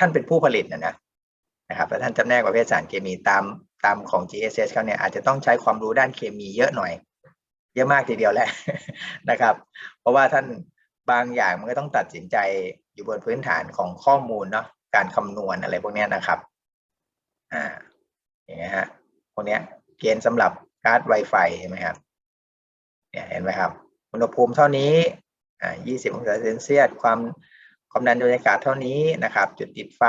ท่านเป็นผู้ผลิตนะนะนะครับแล้วท่านจำแนกประเภทสารเคมีตามตามของ GSS เขาเนี่ยอาจจะต้องใช้ความรู้ด้านเคมีเยอะหน่อย เยอะมากทีเดียวแหละนะครับ เพราะว่าท่านบางอย่างมันก็ต้องตัดสินใจอยู่บนพื้นฐานของข้อมูลเนาะการคำนวณอะไรพวกนี้นะครับอ่าอย่างเงี้ยฮะพวกเนี้ยเกณฑ์สำหรับการ์ด Wi-Fi เห็นไหมครับเนี่ยเห็นไหมครับ อุณหภูมิเท่านี้อ่า20 องศาเซนเซียสความ ความดันโดยอากาศเท่านี้นะครับ จุดติดไฟ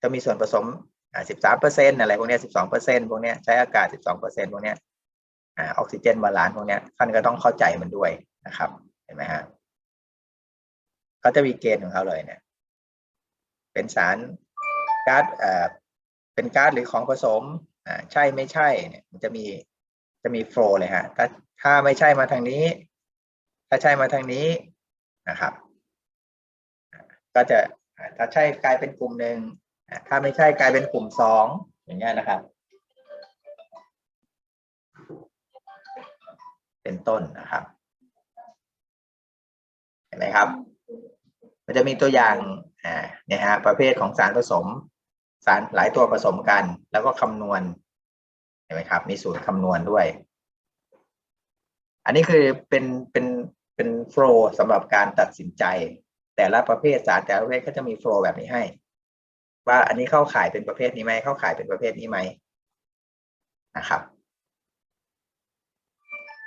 จะมีส่วนผสมอ่า13เปอร์เซ็นต์อะไรพวกนี้12เปอร์เซ็นต์พวกนี้ใช้อากาศ12เปอร์เซ็นต์พวกนี้อ่าออกซิเจนบาลานซ์พวกนี้ท่านก็ต้องเข้าใจมันด้วยนะครับ เห็นไหมฮะเขาจะมีเกณฑ์ของเขาเลยเนี่ย เป็นสารก๊าซเอ่อเป็นก๊าซหรือของผสมอ่าใช่ไม่ใช่เนี่ยมันจะมีจะมีโฟล์เลยฮะถ้าถ้าไม่ใช่มาทางนี้ ถ้าใช่มาทางนี้นะครับ ก็จะถ้าใช่กลายเป็นกลุ่มหนึ่งถ้าไม่ใช่กลายเป็นกลุ่มสองอย่างเงี้ยนะครับ เป็นต้นนะครับ เห็นไหมครับ มันจะมีตัวอย่างเนี่ยฮะประเภทของสารผสม สารหลายตัวผสมกัน แล้วก็คำนวณเห็นไหมครับ มีสูตรคำนวณด้วย อันนี้คือเป็นเป็นเป็นโฟล์สำหรับการตัดสินใจ แต่ละประเภทสารแต่ละประเภทก็จะมีโฟล์แบบนี้ให้ ว่าอันนี้เข้าข่ายเป็นประเภทนี้ไหมเข้าข่ายเป็นประเภทนี้ไหมนะครับ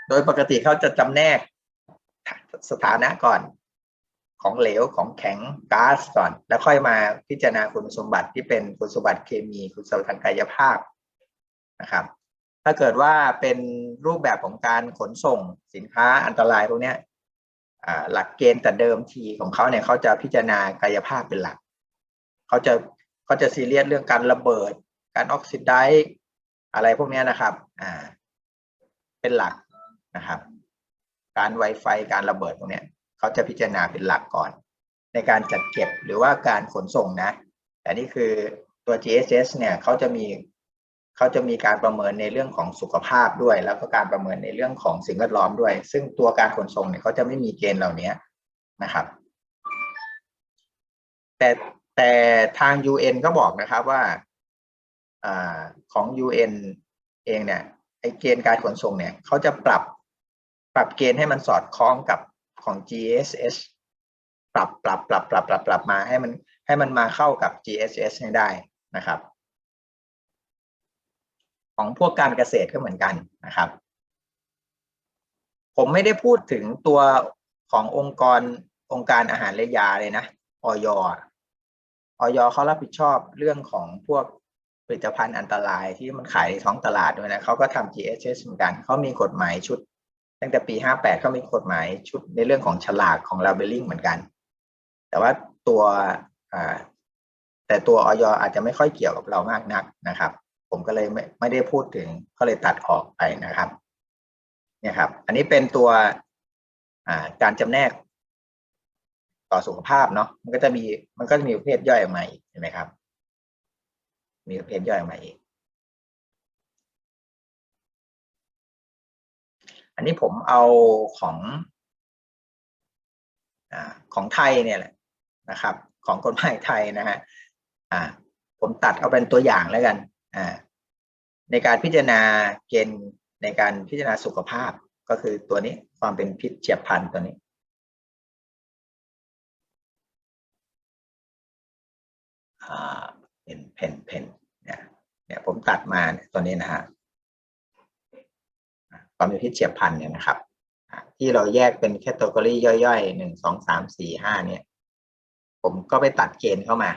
โดยปกติเขาจะจำแนกสถานะก่อนของเหลวของแข็งก๊าซก่อน แล้วค่อยมาพิจารณาคุณสมบัติที่เป็นคุณสมบัติเคมีคุณสมบัติทางกายภาพนะครับ ถ้าเกิดว่าเป็นรูปแบบของการขนส่งสินค้าอันตรายพวกนี้ หลักเกณฑ์แต่เดิมทีของเขาเนี่ยเขาจะพิจารณากายภาพเป็นหลักเขาจะเขาจะซีเรียสเรื่องการระเบิด การออกซิไดซ์อะไรพวกนี้นะครับอ่าเป็นหลักนะครับ การไวไฟการระเบิดพวกนี้เขาจะพิจารณาเป็นหลักก่อน ในการจัดเก็บหรือว่าการขนส่งนะ แต่นี่คือตัว GSS เนี่ยเขาจะมี เขาจะมีการประเมินในเรื่องของสุขภาพด้วย แล้วก็การประเมินในเรื่องของสิ่งแวดล้อมด้วย ซึ่งตัวการขนส่งเนี่ยเขาจะไม่มีเกณฑ์เหล่านี้นะครับ แต่แต่ทาง UN ก็บอกนะครับว่าอของ UN เองเนี่ยไอเกณฑ์การขนส่งเนี่ยเขาจะปรับปรับเกณฑ์ให้มันสอดคล้องกับของ GSS ปรับปรับปรับปรับปรับปรับมาให้มันให้มันมาเข้ากับ GSS ให้ได้นะครับ ของพวกการเกษตรก็เหมือนกันนะครับ ผมไม่ได้พูดถึงตัวขององค์กรองค์การอาหารและยาเลยนะออยออยเขารับผิดชอบเรื่องของพวกผลิตภัณฑ์อันตรายที่มันขายในท้องตลาดด้วยนะเขาก็ทำ GSS เหมือนกันเขามีกฎหมายชุด ตั้งแต่ปี 58เขามีกฎหมายชุดในเรื่องของฉลากของ labeling เหมือนกัน แต่ว่าตัวแต่ตัวออยอาจจะไม่ค่อยเกี่ยวกับเรามากนักนะครับ ผมก็เลยไม่ไม่ได้พูดถึงก็เลยตัดออกไปนะครับ เนี่ยครับ อันนี้เป็นตัวการจำแนกต่อสุขภาพเนาะมันก็จะมีมันก็จะมีประเภทย่อยออกมาอีกเห็นไหมครับ มีประเภทย่อยออกมาอีก อันนี้ผมเอาของอของไทยเนี่ยแหละนะครับ ของกฎหมายไทยนะฮะผมตัดเอาเป็นตัวอย่างแล้วกัน อ่า ในการพิจารณาเกณฑ์ในการพิจารณาสุขภาพก็คือตัวนี้ความเป็นพิษเฉียบพลันตัวนี้อ่าเป็นเพนเพนเนี่ยเนี่ยผมตัดมาเนี่ยตัวนี้นะฮะความเป็นพิษเฉียบพลันเนี่ยนะครับที่เราแยกเป็นแคตตากรีย่อยๆหนึ่งสองสามสี่ห้าเนี่ย ผมก็ไปตัดเกณฑ์เข้ามา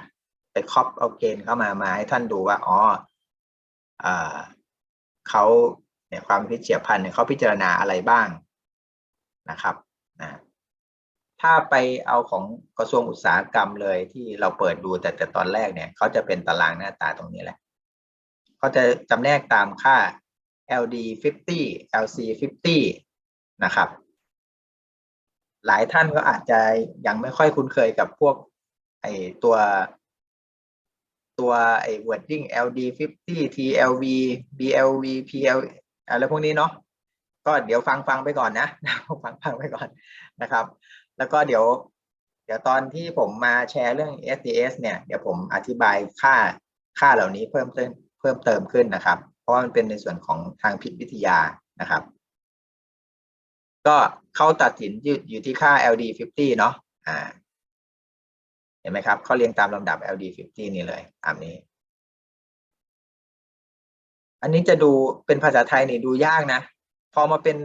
ไปครอปเอาเกณฑ์เข้ามามาให้ท่านดูว่าอ๋อ เขาเนี่ยความพิษเฉียบพลันเนี่ยเขาพิจารณาอะไรบ้างนะครับนะถ้าไปเอาของกระทรวงอุตสาหกรรมเลยที่เราเปิดดูแต่แต่ตอนแรกเนี่ยเขาจะเป็นตารางหน้าตาตรงนี้แหละเขาจะจำแนกตามค่า LD 50 LC 50นะครับ หลายท่านก็อาจจะยังไม่ค่อยคุ้นเคยกับพวกไอตัว ตัวไอ้ wording LD 50 TLV BLV PL อะไรพวกนี้เนาะก็เดี๋ยวฟังฟังไปก่อนนะฟังฟังไปก่อนนะครับ แล้วก็เดี๋ยว เดี๋ยวตอนที่ผมมาแชร์เรื่อง SDS เนี่ยเดี๋ยวผมอธิบายค่าค่าเหล่านี้เพิ่มเติมเพิ่มเติมขึ้นนะครับ เพราะว่ามันเป็นในส่วนของทางพิษวิทยานะครับ ก็เขาตัดสินอยู่อยู่ที่ค่า LD 50 เนาะอ่า ห็นไหมครับเขาเรียงตามลำดับ LD 50 นี่เลยตามนี้ อันนี้จะดูเป็นภาษาไทยนี่ดูยากนะ พอมาเป็น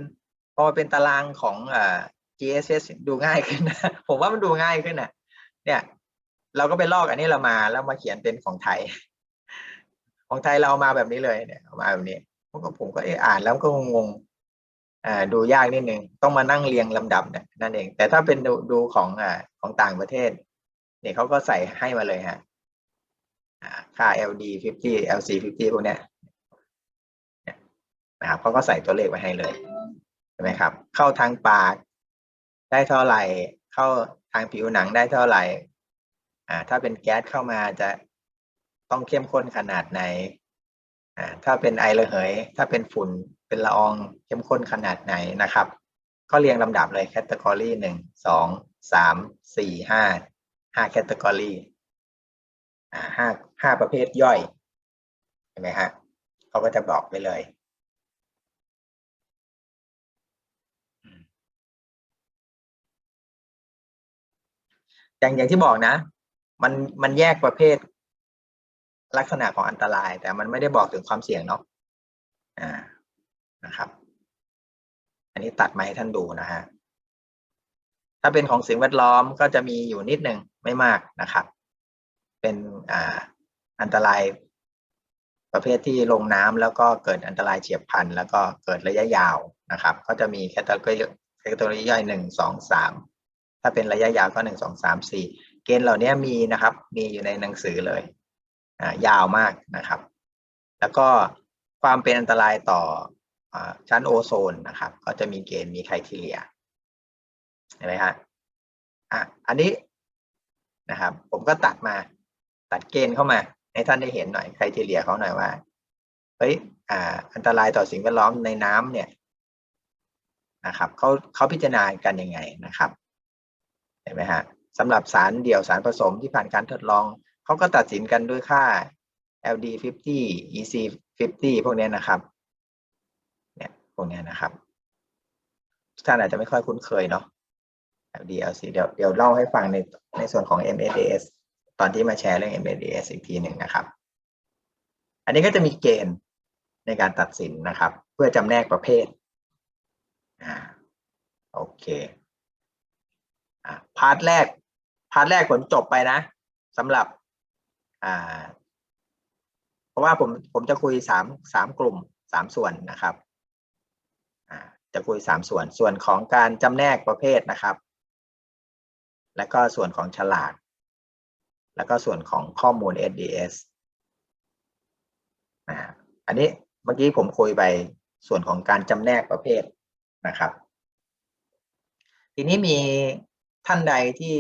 พอมาเป็นตารางของอ่า GSS ดูง่ายขึ้นนะ ผมว่ามันดูง่ายขึ้นนะเนี่ย เราก็ไปลอกอันนี้เรามาแล้วมาเขียนเป็นของไทย ของไทยเราเอามาแบบนี้เลยเนี่ยเอามาแบบนี้ผมก็ผมก็อ่านแล้วก็งงอ่าดูยากนิดนึงต้องมานั่งเรียงลำดับเนี่ยนั่นเอง แต่ถ้าเป็นดูดูของอ่าของต่างประเทศ เนี่ยเขาก็ใส่ให้มาเลยฮะอ่าค่า LD 50 LC 50พวกเนี้ยนะครับเขาก็ใส่ตัวเลขไว้ให้เลยใช่ไหมครับ เข้าทางปากได้เท่าไหร่ เข้าทางผิวหนังได้เท่าไหร่อ่าถ้าเป็นแก๊สเข้ามาจะต้องเข้มข้นขนาดไหนอ่าถ้าเป็นไอระเหย ถ้าเป็นฝุ่นเป็นละอองเข้มข้นขนาดไหนนะครับ ก็เรียงลำดับเลยแคตตากรีหนึ่งสองสามสี่ห้า ห้าแคตตากรีอ่าห้าห้าประเภทย่อยเห็นไหมฮะเขาก็จะบอกไปเลยอย่างอย่างที่บอกนะ มันมันแยกประเภท ลักษณะของอันตราย แต่มันไม่ได้บอกถึงความเสี่ยงเนาะอ่านะครับ อันนี้ตัดมาให้ท่านดูนะฮะ ถ้าเป็นของสิ่งแวดล้อมก็จะมีอยู่นิดหนึ่งไม่มากนะครับ เป็นอ่าอันตรายประเภทที่ลงน้ำแล้วก็เกิดอันตรายเฉียบพลัน แล้วก็เกิดระยะยาวนะครับ ก็จะมีแคตตาล็อกแคตตาล็อกย่อยหนึ่งสองสามถ้าเป็นระยะยาวก็หนึ่งสองสามสี่เกณฑ์เหล่านี้มีนะครับ มีอยู่ในหนังสือเลยอ่ายาวมากนะครับ แล้วก็ความเป็นอันตรายต่ออชั้นโอโซนนะครับ ก็จะมีเกณฑ์มีไครทีเรีย เห็นไหมฮะอะอันนี้นะครับ ผมก็ตัดมาตัดเกณฑ์เข้ามา ให้ท่านได้เห็นหน่อยไครทีเรียเขาหน่อยว่าเฮ้ยอ่า อันตรายต่อสิ่งแวดล้อมในน้ำเนี่ยนะครับเขาเขาพิจารณากันยังไงนะครับเห็นไหมฮะสำหรับสารเดี่ยวสารผสมที่ผ่านการทดลองเขาก็ตัดสินกันด้วยค่า LD 50 EC 50 พวกเนี้ยนะครับ เนี่ย พวกเนี้ยนะครับ ท่านอาจจะไม่ค่อยคุ้นเคยเนาะ DLC เดี๋ยวเดี๋ยวเล่าให้ฟังในในส่วนของ MSDS ตอนที่มาแชร์เรื่อง MSDS อีกทีหนึ่งนะครับ อันนี้ก็จะมีเกณฑ์ในการตัดสินนะครับ เพื่อจำแนกประเภทอ่าโอเคอ่าพาร์ทแรก พาร์ทแรกผลจบไปนะสำหรับอ่าเพราะว่าผมผมจะคุยสามสามกลุ่มสามส่วนนะครับอ่าจะคุยสามส่วน ส่วนของการจำแนกประเภทนะครับ และก็ส่วนของฉลากแล้วก็ส่วนของข้อมูล SDS อ่าอันนี้เมื่อกี้ผมคุยไปส่วนของการจำแนกประเภทนะครับ ทีนี้มีท่านใดที่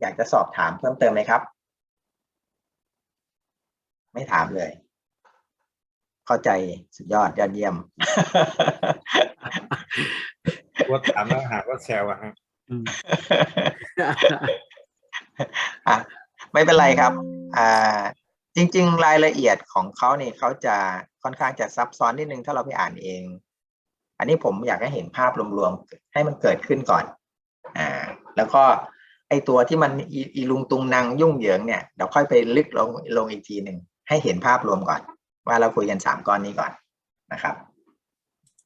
อยากจะสอบถามเพิ่มเติมไหมครับ ไม่ถามเลย เข้าใจสุดยอดยอดเยี่ยมว่าถามแล้วหาว่าแซวอะฮะ อืมอะไม่เป็นไรครับ อ่า จริง ๆ รายละเอียดของเขาเนี่ยเขาจะค่อนข้างจะซับซ้อนนิดนึงถ้าเราไปอ่านเอง อันนี้ผมอยากให้เห็นภาพรวมๆให้มันเกิดขึ้นก่อน อ่า แล้วก็ไอตัวที่มันอีอีลุงตุงนางยุ่งเหยิงเนี่ยเดี๋ยวค่อยไปลึกลงลงอีกทีหนึ่งให้เห็นภาพรวมก่อน ว่าเราคุยกันสามก้อนนี้ก่อนนะครับ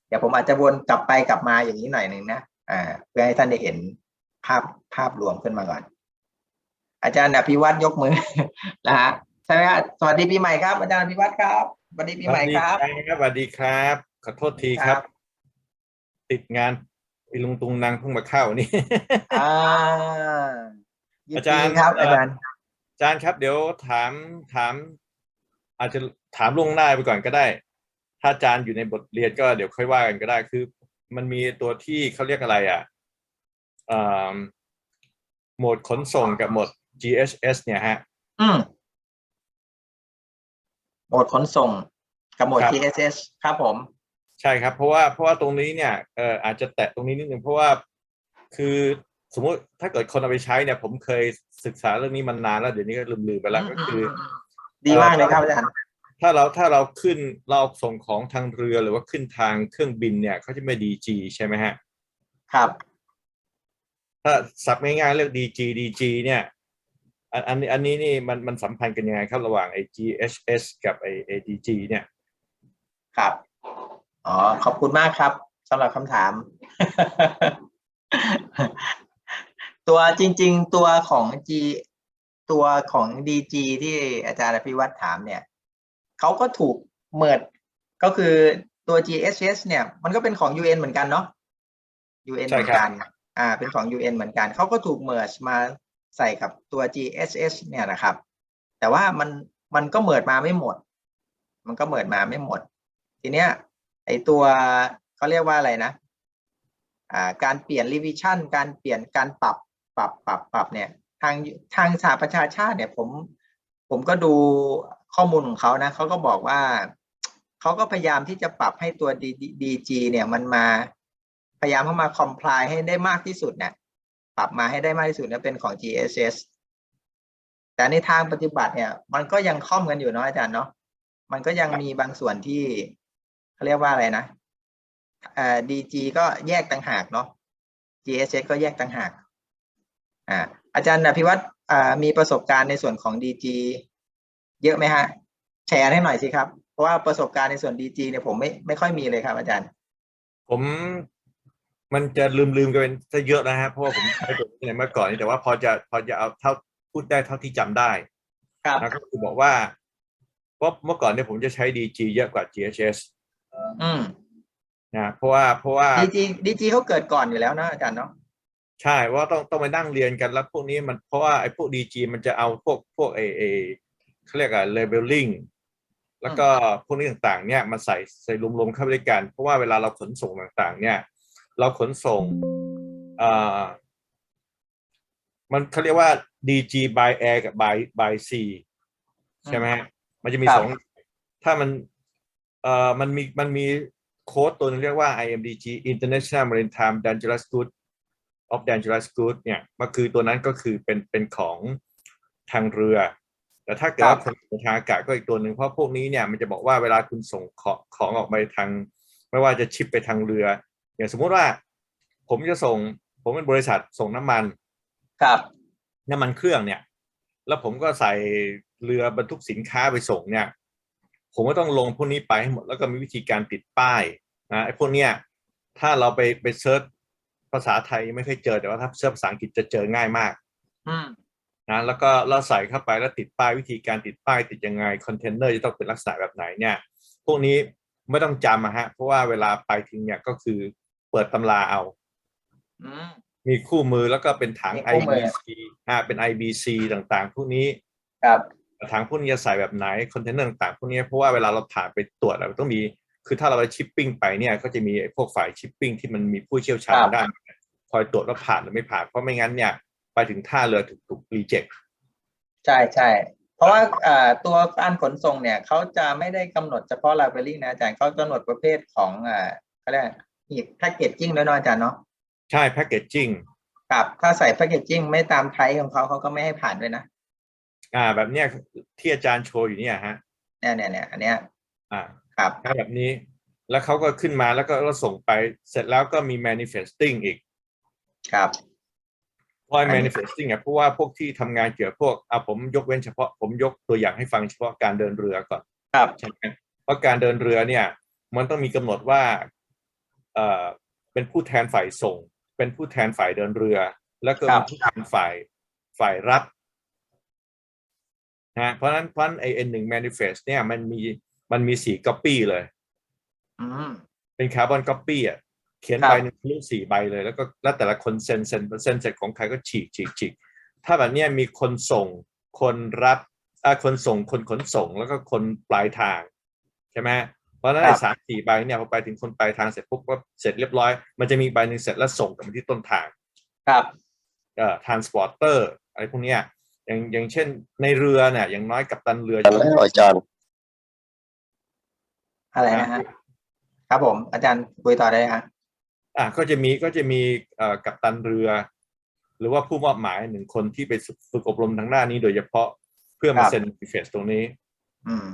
เดี๋ยวผมอาจจะวนกลับไปกลับมาอย่างนี้หน่อยหนึ่งนะ อ่าเพื่อให้ท่านได้เห็นภาพภาพรวมขึ้นมาก่อน อาจารย์อภิวัตยกมือนะฮะใช่ไหมครับสวัสดีปีใหม่ครับอาจารย์อภิวัตครับสวัสดีปีใหม่ครับสวัสดีครับสวัสดีครับขอโทษทีครับ ติดงานอีลุงตุงนางเพิ่งมาเข้านี่อ่ายินอาจาดีรย์ครับเอ่ออาอจารย์อาจารย์ครับ เดี๋ยวถามถาม อาจจะถามล่วงหน้าไปก่อนก็ได้ ถ้าอาจารย์อยู่ในบทเรียนก็เดี๋ยวค่อยว่ากันก็ได้คือ มันมีตัวที่เขาเรียกอะไรอะอ่าโหมดขนส่งกับโหมด GHS เนี่ยฮะ อืมโหมดขนส่งกับโหมด ครับ TSS ครับผม ใช่ครับ เพราะว่าเพราะว่าตรงนี้เนี่ยเอออาจจะแตะตรงนี้นิดนึงเพราะว่าคือสมมุติถ้าเกิดคนเอาไปใช้เนี่ย ผมเคยศึกษาเรื่องนี้มานานแล้ว เดี๋ยวนี้ก็ลืมๆไปแล้วก็คือ ดีมากเลยครับอาจารย์ ถ้าเราถ้าเราขึ้นเราส่งของทางเรือหรือว่าขึ้นทางเครื่องบินเนี่ยเขาจะไม่ดีจีใช่ไหมฮะ ครับ ถ้าสับง่ายๆเรียก DG DG เนี่ยอันอันนี้อันนี้นี่มันมันสัมพันธ์กันยังไงครับระหว่างไอ้ GHS กับไอ้ไอ้ DG เนี่ย ครับอ๋อขอบคุณมากครับสำหรับคำถาม ตัวจริง ๆ ตัวของ G ตัวของ DG ที่อาจารย์อภิวัตรถามเนี่ย เขาก็ถูกเมิดก็คือตัว GSS เนี่ยมันก็เป็นของ UN เหมือนกันเนาะ UN ใช่เหมือนครับกันอ่าเป็นของ UN เหมือนกันเขาก็ถูกเมิร์มาใส่กับตัว GSS เนี่ยนะครับ แต่ว่ามันมันก็เมิดมาไม่หมด มันก็เมิดมาไม่หมด ทีเนี้ยไอตัวเขาเรียกว่าอะไรนะอ่าการเปลี่ยนรีวิชั่นการเปลี่ยนการปรับปรับปรับปรับเนี่ยทางทางสหประชาชาติเนี่ยผมผมก็ดู ข้อมูลของเขานะเขาก็บอกว่าเขาก็พยายามที่จะปรับให้ตัว DG เนี่ยมันมาพยายามเข้ามา comply ให้ได้มากที่สุดเนี่ยปรับมาให้ได้มากที่สุดเนี่ยเป็นของ GSS แต่ในทางปฏิบัติเนี่ย มันก็ยังค่อมกันอยู่เนาะอาจารย์เนาะมันก็ยังมีบางส่วนที่เขาเรียกว่าอะไรนะเอ่อ DG ก็แยกต่างหากเนาะ GSS ก็แยกต่างหาก อ่า อาจารย์อภิวัตรอ่ามีประสบการณ์ในส่วนของ DG เยอะไหมฮะ แชร์ให้หน่อยสิครับ เพราะว่าประสบการณ์ในส่วน DG เนี่ยผมไม่ไม่ค่อยมีเลยครับ อาจารย์ ผมมันจะลืมลืมๆกันเป็นซะเยอะนะฮะเพราะว่าผมใช้ตัวนี้ในเมื่อก่อนนี่แต่ว่าพอจะพอจะเอาเท่าพูดได้เท่าที่จำได้ครับนะก็คือบอกว่าเพราะเมื่อก่อนเนี่ยผมจะใช้ DG เยอะกว่า GHS อืมนะเพราะว่าเพราะว่า DG DG เขาเกิดก่อนอยู่แล้วนะอาจารย์เนาะใช่ว่าต้องต้องไปนั่งเรียนกันแล้วพวกนี้มันเพราะว่าไอ้พวก DG มันจะเอาพวกพวกเอเอ เขาเรียกอะ labeling แล้วก็พวกนี้ต่างๆ เนี่ยมาใส่ใส่รวมๆเข้าไปด้วยกัน เพราะว่าเวลาเราขนส่งต่างๆ เนี่ย เราขนส่งเอ่อมันเขาเรียกว่า DG by air กับ by by sea ใช่ไหมฮะมันจะมีครับสองถ้ามันเอ่อมันมีมันมีโค้ดตัวนึงเรียกว่า IMDG International Maritime Dangerous Goods of Dangerous Goods เนี่ยมันคือตัวนั้นก็คือเป็นเป็นของทางเรือ แต่ถ้าเกิดว่าครัคบนส่งทางอากาศก็อีกตัวหนึ่งเพราะพวกนี้เนี่ยมันจะบอกว่าเวลาคุณส่งของของออกไปทาง ไม่ว่าจะชิปไปทางเรือ อย่างสมมุติว่า ผมจะส่ง ผมเป็นบริษัทส่งน้ำมันครับน้ำมันเครื่องเนี่ย แล้วผมก็ใส่เรือบรรทุกสินค้าไปส่งเนี่ย ผมก็ต้องลงพวกนี้ไปให้หมดแล้วก็มีวิธีการติดป้ายนะไอ้พวกเนี้ยถ้าเราไปไปเซิร์ชภาษาไทยยังไม่เคยเจอแต่ว่าถ้าเซิร์ชภาษาอังกฤษจะเจอง่ายมากอืม นะแล้วก็เราใส่เข้าไปแล้วติดป้ายวิธีการติดป้ายติดยังไงคอนเทนเนอร์จะต้องเป็นลักษณะแบบไหนเนี่ยพวกนี้ไม่ต้องจำอะฮะเพราะว่าเวลาไปถึงเนี่ยก็คือเปิดตำราเอาอืมมีคู่มือแล้วก็เป็นถัง มีคู่มือ IBC อ่าเป็น IBC ต่างๆ พวกนี้ครับ ถังพวกนี้จะใส่แบบไหนคอนเทนเนอร์ต่างๆพวกนี้เพราะว่าเวลาเราผ่านไปตรวจเราต้องมี คือถ้าเราไปชิปปิ้งไปเนี่ย ก็จะมีไอ้พวกฝ่ายชิปปิ้งที่มันมีผู้เชี่ยวชาญครับ ด้านคอยตรวจว่าผ่านหรือไม่ผ่านเพราะไม่งั้นเนี่ยไป ถึงท่าเรือถูกถูกรีเจ็คใช่ใช่เพราะว่าอ่าตัวการขนส่งเนี่ยเขาจะไม่ได้กำหนดเฉพาะ labeling นะอาจารย์เขากำหนดประเภทของอ่าเขาเรียกอีกแพคเกจจิ้งด้วยเนาะอาจารย์เนาะใช่แพคเกจจิ้งครับถ้าใส่แพคเกจจิ้งไม่ตามไทยของเขาเขาก็ไม่ให้ผ่านด้วยนะอ่า แบบเนี้ยที่อาจารย์โชว์อยู่เนี่ยฮะเนี่ยเนี่ยเนี่ยอันเนี้ยอ่าครับถ้าแบบนี้แล้วเขาก็ขึ้นมาแล้วก็เราส่งไปเสร็จแล้วก็มี manifesting อีก ครับ เพราะอันนี้ manifesting อะเพราะว่าพวกที่ทำงานเกี่ยวกับพวกอะผมยกเว้นเฉพาะผมยกตัวอย่างให้ฟังเฉพาะการเดินเรือก่อนครับใช่ไหมเพราะการเดินเรือเนี่ย มันต้องมีกำหนดว่าเอ่อเป็นผู้แทนฝ่ายส่ง เป็นผู้แทนฝ่ายเดินเรือ แล้วก็ครัมีบผู้แทนฝ่ายฝ่ายรับนะเพราะฉะนั้นเพราะฉะนั้นไอเอ็นหนึ่ง manifest เนี่ยมันมีมันมีสี่ copy เลยอืมเป็นคาร์บอนก๊อปปี้อะ เขียนครับใบหนึ่งรูปสี่ใบเลย แล้วก็แล้วแต่ละคนเซ็นเซ็นเซ็นเสร็จของใครก็ฉีกฉีกฉีกถ้าแบบเนี้ยมีคนส่งคนรับอ่าคนส่งคนขนส่งแล้วก็คนปลายทางใช่ไหมเพราะฉะนั้นครัไอ้บสามสี่ใบเนี่ยพอไปถึงคนปลายทางเสร็จปุ๊บก็เสร็จเรียบร้อย มันจะมีใบหนึ่งเสร็จแล้วส่งกลับมาที่ต้นทาง ครับเอ่อ transporter อะไรพวกเนี้ยอย่างอย่างเช่นในเรือเนี่ยอย่างน้อยกับตันเรือกันแล้วอาจารย์อะไรนะฮะครับผมอาจารย์คุยต่อได้ฮะ อะก็จะมีก็จะมีเอ่อกัปตันเรือ หรือว่าผู้มอบหมายหนึ่งคนที่ไปฝึกอบรมทางด้านนี้โดยเฉพาะเพื่อมาครับเซ็นเฟสตรงนี้อืม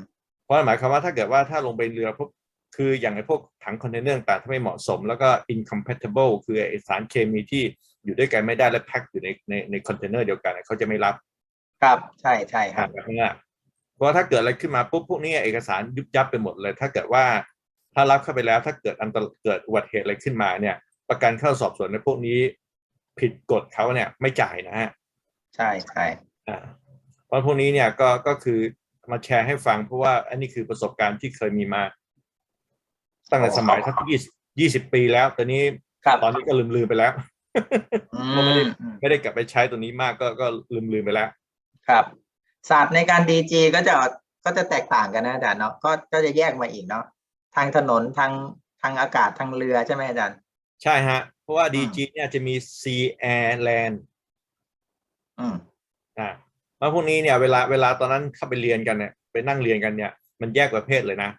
เพราะหมายความว่าถ้าเกิดว่าถ้าลงไปเรือพวกคืออย่างไอ้พวกถังคอนเทนเนอร์ต่างๆถ้าไม่เหมาะสม แล้วก็ incompatible คือไอสารเคมีที่อยู่ด้วยกันไม่ได้และแพ็คอยู่ในในในคอนเทนเนอร์เดียวกันเขาจะไม่รับ ครับใช่ใช่ครับแบบนี้เพราะว่าถ้าเกิดอะไรขึ้นมาปุ๊บพวกนี้เอกสารยุบยับไปหมดเลย ถ้าเกิดว่า ถ้ารับเข้าไปแล้วถ้าเกิดอันตรเกิดอุบัติเหตุอะไรขึ้นมาเนี่ย ประกันเข้าสอบสวนในพวกนี้ ผิดกฎเขาเนี่ยไม่จ่ายนะฮะใช่ใช่อ่าเพราะพวกนี้เนี่ยก็ก็คือมาแชร์ให้ฟังเพราะว่าอันนี้คือประสบการณ์ที่เคยมีมา ตั้งแต่สมัยทักยี่สิบยี่สิบปีแล้วตอนนี้ครับตอนนี้ก็ลืมลืมๆไปแล้วอืก็ไม่ได้มอืมไม่ได้กลับไปใช้ตัวนี้มากก็ก็ลืมลืมๆไปแล้ว ครับศาสตร์ในการดีจีก็จะก็จะแตกต่างกันนะอาจารย์เนาะก็ก็จะแยกมาอีกเนาะ ทางถนนทางทางอากาศทางเรือใช่ไหมอาจารย์ ใช่ฮะ เพราะว่าอืม DG เนี่ยจะมี Sea Air Land อืมอ่าแล้วพวกนี้เนี่ยเวลาเวลาตอนนั้นเข้าไปเรียนกันเนี่ยไปนั่งเรียนกันเนี่ย มันแยกประเภทเลยนะ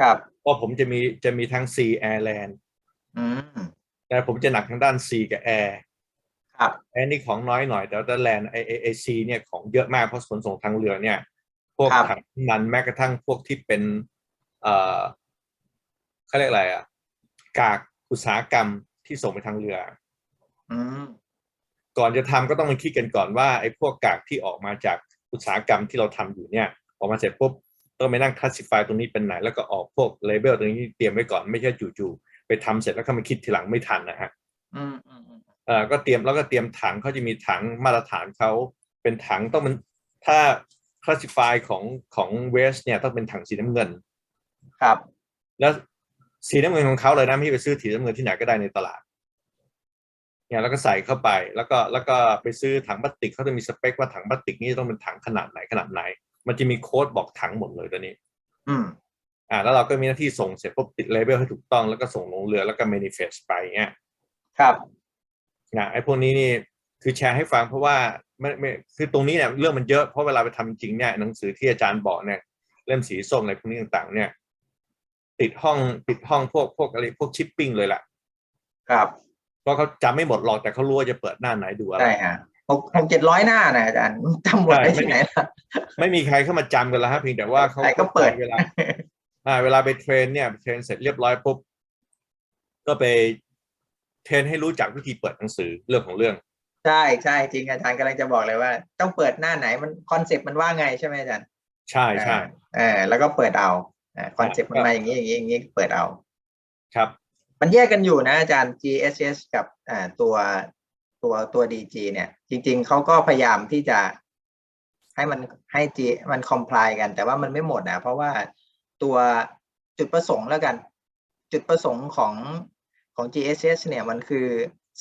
ครับเพราะผมจะมีจะมีทั้ง Sea Air Land อืมแต่ผมจะหนักทางด้าน Sea กับ Air ครับแอร์นี่ของน้อยหน่อยแต่ว่าแลนไอไอไอซีเนี่ยของเยอะมากเพราะขนส่งทางเรือเนี่ย พวกครับถังน้ำมันแม้กระทั่งพวกที่เป็นเอ่อ เขาเรียกอะไรอะกากอุตสาหกรรมที่ส่งไปทางเรืออืมก่อนจะทำก็ต้องมาคิดกันก่อนว่าไอ้พวกกากที่ออกมาจากอุตสาหกรรมที่เราทำอยู่เนี่ยออกมาเสร็จปุ๊บต้องไปนั่งคลาสสิฟายตรงนี้เป็นไหน แล้วก็ออกพวกเลเบลตรงนี้เตรียมไว้ก่อนไม่ใช่จู่ๆไปทำเสร็จแล้วก็มาคิดทีหลังไม่ทันนะฮะอืมอืมอืมเอ่อก็เตรียมแล้วก็เตรียมถังเขาจะมีถังมาตรฐานเขาเป็นถังต้องมันถ้าคลาสสิฟายของของเวสเนี่ยต้องเป็นถังสีน้ำเงิน ครับ แล้ว สีน้ำเงินของเขาเลยนะไม่ใช่ไปซื้อสีน้ำเงินที่ไหนก็ได้ในตลาดเนี่ยแล้วก็ใส่เข้าไปแล้วก็แล้วก็ไปซื้อถังพลาสติกเขาจะมีสเปคว่าถังพลาสติกนี่ต้องเป็นถังขนาดไหนขนาดไหน มันจะมีโค้ดบอกถังหมดเลยตัวนี้ อืมอ่าแล้วเราก็มีหน้าที่ส่งเสร็จปุ๊บติดเลเบลให้ถูกต้องแล้วก็ส่งลงเรือแล้วก็ manifest ไปเงี้ยครับนะไอ้พวกนี้นี่คือแชร์ให้ฟังเพราะว่าไม่ไม่คือตรงนี้เนี่ยเรื่องมันเยอะเพราะเวลาไปทำจริงเนี่ยหนังสือที่อาจารย์บอกเนี่ยเล่มสีส้มอะไรพวกนี้ต่างๆ เนี่ย ติดห้องติดห้องพวกพวกอะไรพวกชิปปิ้งเลยแหละครับ เพราะเขาจำไม่หมดหรอกแต่เขารู้ว่าจะเปิดหน้าไหนดูอะไรใช่ฮะหกหกเจ็ดร้อยหน้านะอาจารย์จำหมดได้ใช่ที่ไหนล่ะไม่มีใครเข้ามาจำกันแล้วฮะเพียงแต่ว่าเขาใครก็เปิดเวลาอ่าเวลาไปเทรนเนี่ยเทรนเสร็จเรียบร้อยปุ๊บก็ไปเทรนให้รู้จักวิธีเปิดหนังสือเรื่องของเรื่อง ใช่ใช่จริงอาจารย์กำลังจะบอกเลยว่า ต้องเปิดหน้าไหนมันคอนเซปต์มันว่าไงใช่ไหมอาจารย์ ใช่ใช่เออแล้วก็เปิดเอา คอนเซปต์มันมาอย่างนี้อย่างนี้อย่างนี้เปิดเอา ครับ มันแยกกันอยู่นะอาจารย์ GSS กับอ่าตัวตัวตัว DG เนี่ย จริง ๆเขาก็พยายามที่จะให้มันให้ G มันคอมพลายกัน แต่ว่ามันไม่หมดนะเพราะว่าตัวจุดประสงค์แล้วกัน จุดประสงค์ของของ GSS เนี่ยมันคือ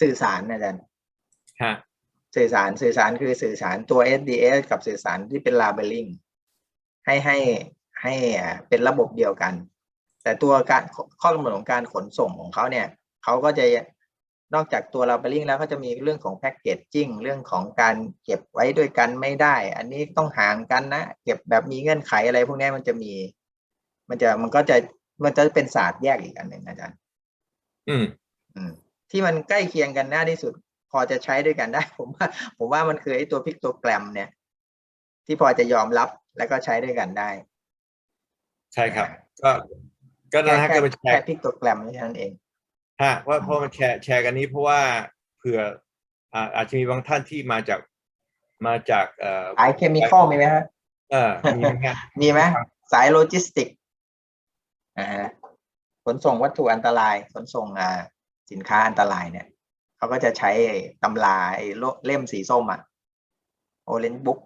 สื่อสารนะอาจารย์ฮะสื่อสารสื่อสารคือสื่อสารตัว SDS กับสื่อสารที่เป็น labeling ให้ให้ ให้อ่าเป็นระบบเดียวกัน แต่ตัวการข้อกำหนดของการขนส่งของเขาเนี่ยเขาก็จะนอกจากตัว labeling แล้วก็จะมีเรื่องของ packaging เรื่องของการเก็บไว้ด้วยกันไม่ได้ อันนี้ต้องห่างกันนะ เก็บแบบมีเงื่อนไขอะไรพวกนี้มันจะมี มันจะมันก็จะมันจะเป็นศาสตร์แยกอีกอันหนึ่งอาจารย์ อืม อืม ที่มันใกล้เคียงกันหน้าที่สุด พอจะใช้ด้วยกันได้ ผมว่า ผมว่ามันคือไอ้ตัวพิกโตแกรมเนี่ย ที่พอจะยอมรับแล้วก็ใช้ด้วยกันได้ ใช่ครับ ก็ก็นะฮะแค่ก็ไปแชแค่ร์พิกโตแกรมเท่านั้นเองฮะว่าเพราะมันแชร์แชร์กันนี้เพราะว่าเผื่ออ่าอาจจะมีบางท่านที่มาจากมาจากเอ่อสายเคมีคอลมีไหมฮะเออมีไหมฮะมีไหมสายโลจิสติกอ่าฮะขนส่งวัตถุอันตรายขนส่งอ่าสินค้าอันตรายเนี่ยเขาก็จะใช้ไอ้ตำราไอ้โลเล่มสีส้มอะโอเลนบุ๊ก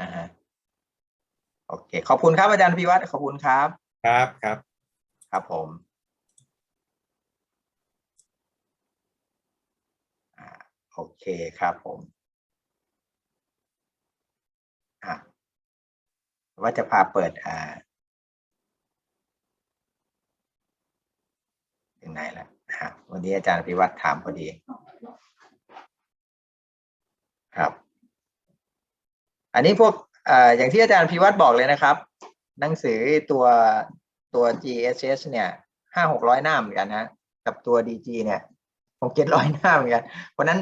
อ่าฮะ โอเค ขอบคุณครับอาจารย์พิวัตรขอบคุณครับ ครับครับ ครับผมอ่าโอเคครับผมอะว่าจะพาเปิดอ่าถึงไหนแล้วฮะวันนี้อาจารย์พิวัตรถามพอดี ครับ อันนี้พวกเอย่างที่อาจารย์พิวัตรบอกเลยนะครับ หนังสือตัวตัว GSS เนี่ยห้าหกร้อยหน้าเหมือนกันนะกับตัว DG เนี่ยหกเจ็ดร้อยหน้าเหมือนกัน เพราะนั้น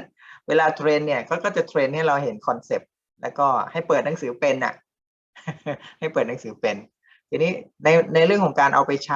เวลาเทรนเนี่ยก็ก็จะเทรนให้เราเห็นคอนเซปต์แล้วก็ให้เปิดหนังสือเป็นอะ ให้เปิดหนังสือเป็น ทีนี้ในในเรื่องของการเอาไปใช้